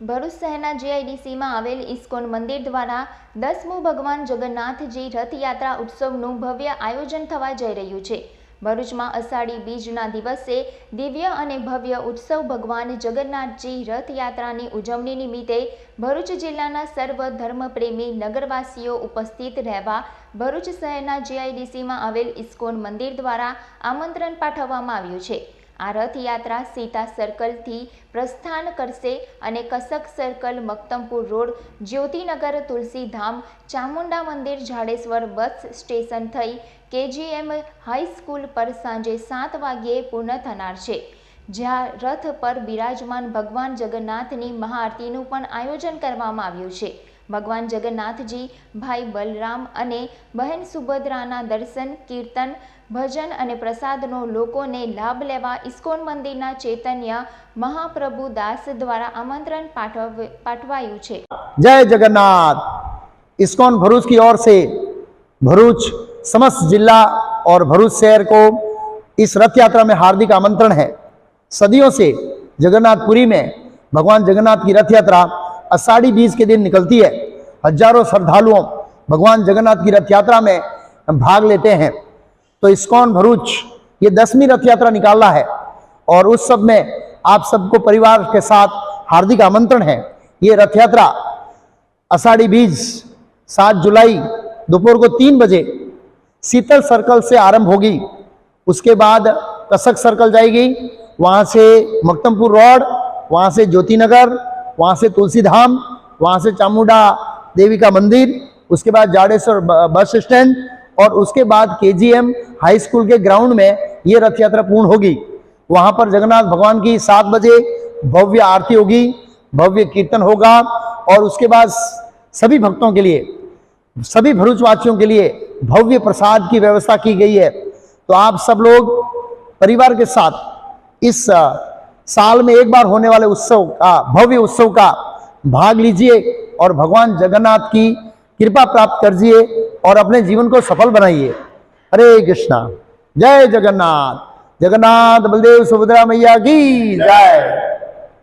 ભરૂચ શહેરના જીઆઈડીસીમાં આવેલ ઇસ્કોન મંદિર દ્વારા દસમું ભગવાન જગન્નાથજી રથયાત્રા ઉત્સવનું ભવ્ય આયોજન થવા જઈ રહ્યું છે. ભરૂચમાં અષાઢી બીજના દિવસે દિવ્ય અને ભવ્ય ઉત્સવ ભગવાન જગન્નાથજી રથયાત્રાની ઉજવણી નિમિત્તે ભરૂચ જિલ્લાના સર્વ ધર્મપ્રેમી નગરવાસીઓ ઉપસ્થિત રહેવા ભરૂચ શહેરના જીઆઈડીસીમાં આવેલ ઇસ્કોન મંદિર દ્વારા આમંત્રણ પાઠવવામાં આવ્યું છે. આ રથયાત્રા સીતા સર્કલથી પ્રસ્થાન કરશે અને કસક સર્કલ, મક્તમપુર રોડ, જ્યોતિનગર તુલસીધામ ચામુંડા મંદિર, જાડેશ્વર બસ સ્ટેશન થઈ કેજીએમ હાઈસ્કૂલ પર સાંજે સાત વાગ્યે પૂર્ણ થનાર છે. જ્યાં રથ પર બિરાજમાન ભગવાન જગન્નાથની મહાઆરતીનું પણ આયોજન કરવામાં આવ્યું છે. ભગવાન જગન્નાથજી ભાઈ બલરામ અને બહેન સુભદ્રાના દર્શન કીર્તન ભજન અને પ્રસાદનો લોકોને લાભ લેવા ઇસ્કોન મંદિરના ચૈતન્ય મહાપ્રભુ દાસ દ્વારા આમંત્રણ પાઠવ પાઠવાયું છે जय जगन्नाथ इस्कॉन भरूच की ओर से भरूच समस्त जिला और भरूच शहर को इस रथ यात्रा में हार्दिक आमंत्रण है सदियों से जगन्नाथपुरी में भगवान जगन्नाथ की रथ यात्रा अषाढ़ी बीज के दिन निकलती है। हज़ारों श्रद्धालुओं भगवान जगन्नाथ की रथ यात्रा में भाग लेते हैं। तो इस्कॉन भरूच? ये दसवीं रथ यात्रा निकाला है और उस सब में आप सबको परिवार के साथ हार्दिक आमंत्रण है। ये रथ यात्रा अषाढ़ी बीज सात जुलाई दोपहर को तीन बजे शीतल सर्कल से आरंभ होगी। उसके बाद कसक सर्कल जाएगी। वहाँ से मक्तमपुर रोड, वहाँ से ज्योतिनगर वहाँ से तुलसीधाम, वहाँ से चामुंडा देवी का मंदिर, उसके बाद जाडेश्वर बस स्टैंड और उसके बाद केजीएम हाई स्कूल के ग्राउंड में ये रथ यात्रा पूर्ण होगी। वहाँ पर जगन्नाथ भगवान की सात बजे भव्य आरती होगी, भव्य कीर्तन होगा और उसके बाद सभी भक्तों के लिए, सभी भरूचवासियों के लिए भव्य प्रसाद की व्यवस्था की गई है। तो आप सब लोग, परिवार के साथ इस साल में एक बार होने वाले उत्सव का, भव्य उत्सव का भाग लीजिए और भगवान जगन्नाथ की कृपा प्राप्त करिए और अपने जीवन को सफल बनाइए। हरे कृष्णा। जय जगन्नाथ। जगन्नाथ बलदेव सुभद्रा मैया की जय।